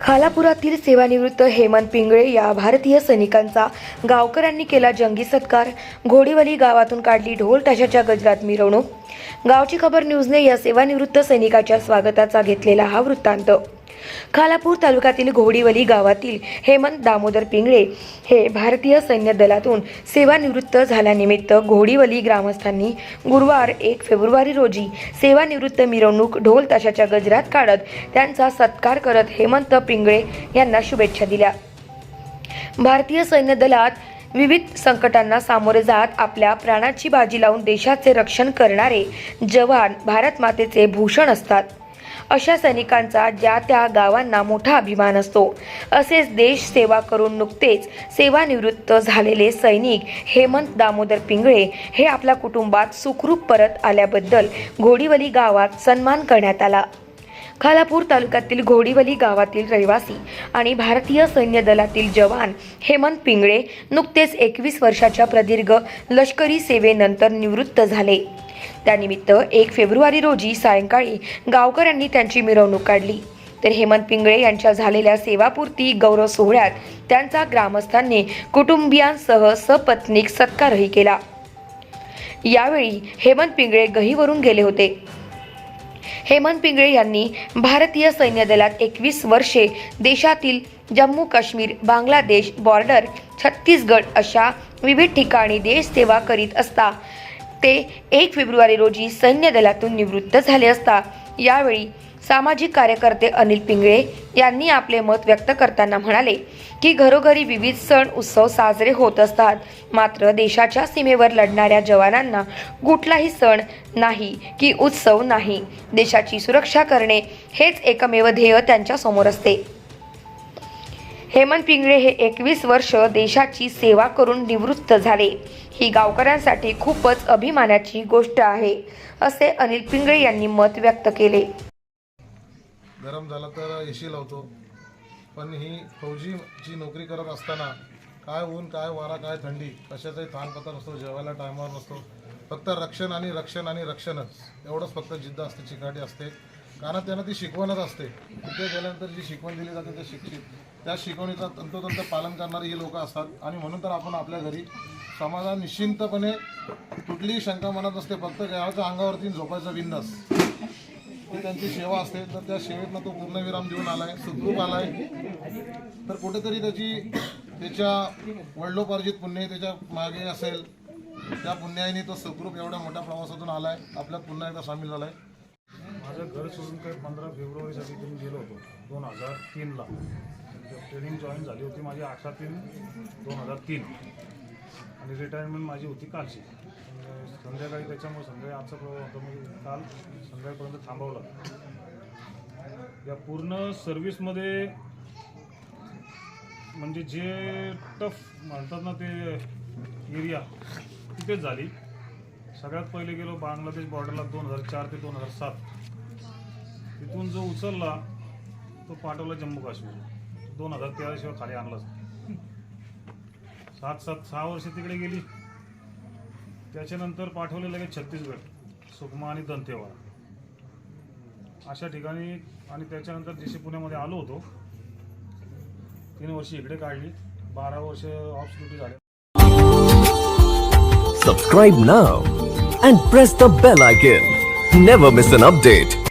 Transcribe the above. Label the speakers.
Speaker 1: खालापुरातील सेवानिवृत्त हेमंत पिंगळे या भारतीय सैनिकांचा गावकऱ्यांनी केला जंगी सत्कार. घोडीवली गावातून काढली ढोल ताशाच्या गजरात मिरवणूक. गावची खबर न्यूजने या सेवानिवृत्त सैनिकाच्या स्वागताचा घेतलेला हा वृत्तांत. खालापूर तालुक्यातील घोडीवली गावातील हेमंत दामोदर पिंगळे हे भारतीय सैन्य दलातून सेवानिवृत्त झाल्यानिमित्त घोडीवली ग्रामस्थांनी गुरुवार एक फेब्रुवारी रोजी सेवानिवृत्त मिरवणूक ढोल ताशाच्या गजरात काढत त्यांचा सत्कार करत हेमंत पिंगळे यांना शुभेच्छा दिल्या. भारतीय सैन्य दलात विविध संकटांना सामोरे जात आपल्या प्राणाची बाजी लावून देशाचे रक्षण करणारे जवान भारत मातेचे भूषण असतात. अशा सैनिकांचा ज्या त्या गावांना मोठा अभिमान असतो. असेच देश सेवा करून नुकतेच सेवानिवृत्त झालेले सैनिक हेमंत दामोदर पिंगळे हे आपल्या कुटुंबात सुखरूप परत आल्याबद्दल घोडीवली गावात सन्मान करण्यात आला. खालापूर तालुक्यातील घोडीवली गावातील रहिवासी आणि भारतीय सैन्य दलातील जवान हेमंत पिंगळे नुकतेच एकवीस वर्षाच्या प्रदीर्घ लष्करी सेवेनंतर निवृत्त झाले. त्यानिमित्त एक फेब्रुवारी रोजी सायंकाळी गावकऱ्यांनी त्यांची मिरवणूक काढली. तर हेमंत पिंगळे यांच्या झालेल्या सेवापूर्ती गौरव सोहळ्यात त्यांचा ग्रामस्थांनी कुटुंबियांसह सपत्नीक सत्कारही केला. यावेळी हेमंत पिंगळे गहीवरून गेले होते. हेमंत पिंगळे यांनी भारतीय सैन्य दलात एकवीस वर्षे देशातील जम्मू काश्मीर बांगलादेश बॉर्डर छत्तीसगड अशा विविध ठिकाणी देशसेवा करीत असता. ते एक फेब्रुवारी रोजी सैन्य दलातून निवृत्त झाले असता. यावेळी सामाजिक कार्यकर्ते अनिल पिंगळे यांनी आपले मत व्यक्त करताना म्हणाले की घरोघरी विविध सण उत्सव साजरे होत असतात. मात्र देशाच्या सीमेवर लढणाऱ्या जवानांना कुठलाही सण नाही की उत्सव नाही. देशाची सुरक्षा करणे हेच एकमेव ध्येय त्यांच्यासमोर असते. हेमंत पिंगळे हे एकवीस वर्ष देशाची सेवा करून निवृत्त झाले. ही गावकऱ्यांसाठी खूपच अभिमानाची गोष्ट आहे असे अनिल पिंगळे यांनी मत व्यक्त केले.
Speaker 2: गरम झाला तर एसी लावतो पण ही फौजीची नोकरी करत असताना काय ऊन काय वारा काय थंडी कशाचाही थानपत्ता नसतो जेवायला टायमावर नसतो फक्त रक्षण आणि रक्षण आणि रक्षणच एवढंच फक्त जिद्द असते चिकाटी असते. कारण त्यांना ती शिकवणच असते. तिथे गेल्यानंतर जी शिकवण दिली जाते ते शिक्षित. त्या शिकवणीचा तंतोतंत पालन करणारी ही लोक असतात. आणि म्हणून तर आपण आपल्या घरी समाजात निश्चिंतपणे कुठलीही शंका मनात असते फक्त गावाच्या अंगावरती झोपायचा बिंदास. ही त्यांची सेवा असते. तर त्या सेवेतनं तो पूर्णविराम देऊन आलाय सुखरूप आलाय. तर कुठेतरी त्याची त्याच्या वडिलोपार्जित पुण्य त्याच्यामागे असेल. त्या पुण्याईने तो सुखरूप एवढ्या मोठ्या प्रवासातून आलाय. आपल्यात पुन्हा एकदा सामील झालाय.
Speaker 3: माझं घर सोडून काही पंधरा फेब्रुवारीसाठी तुम्ही गेलो होतो दोन हजार तीनला. म्हणजे ट्रेनिंग जॉईन झाली होती माझी अठरा तीन दोन हजार तीन. आणि रिटायरमेंट माझी होती कालची. म्हणजे संध्याकाळी त्याच्यामुळे संध्याकाळी आजचा प्रवास होता मी काल संध्याकाळपर्यंत थांबवला या पूर्ण सर्व्हिसमध्ये म्हणजे जे टफ म्हणतात ना ते एरिया तिथेच झाली. सगळ्यात पहिले गेलो बांगलादेश बॉर्डरला दोन हजार चार ते दोन हजार सात. तिथून जो उचलला तो पाठवला जम्मू काश्मीर. दोन हजार तेराशिवाय खाली आणलाच नाही. सात सात सहा वर्ष तिकडे गेली. त्याच्यानंतर पाठवले लगेच छत्तीसगड सुकमा आणि दंतेवाडा. अशा ठिकाणी आणि त्याच्यानंतर जसे पुण्यामध्ये आलो होतो तीन वर्ष इकडे काढली बारा वर्ष ऑफ ड्युटी झाले.
Speaker 4: Subscribe now and press the bell icon never miss an update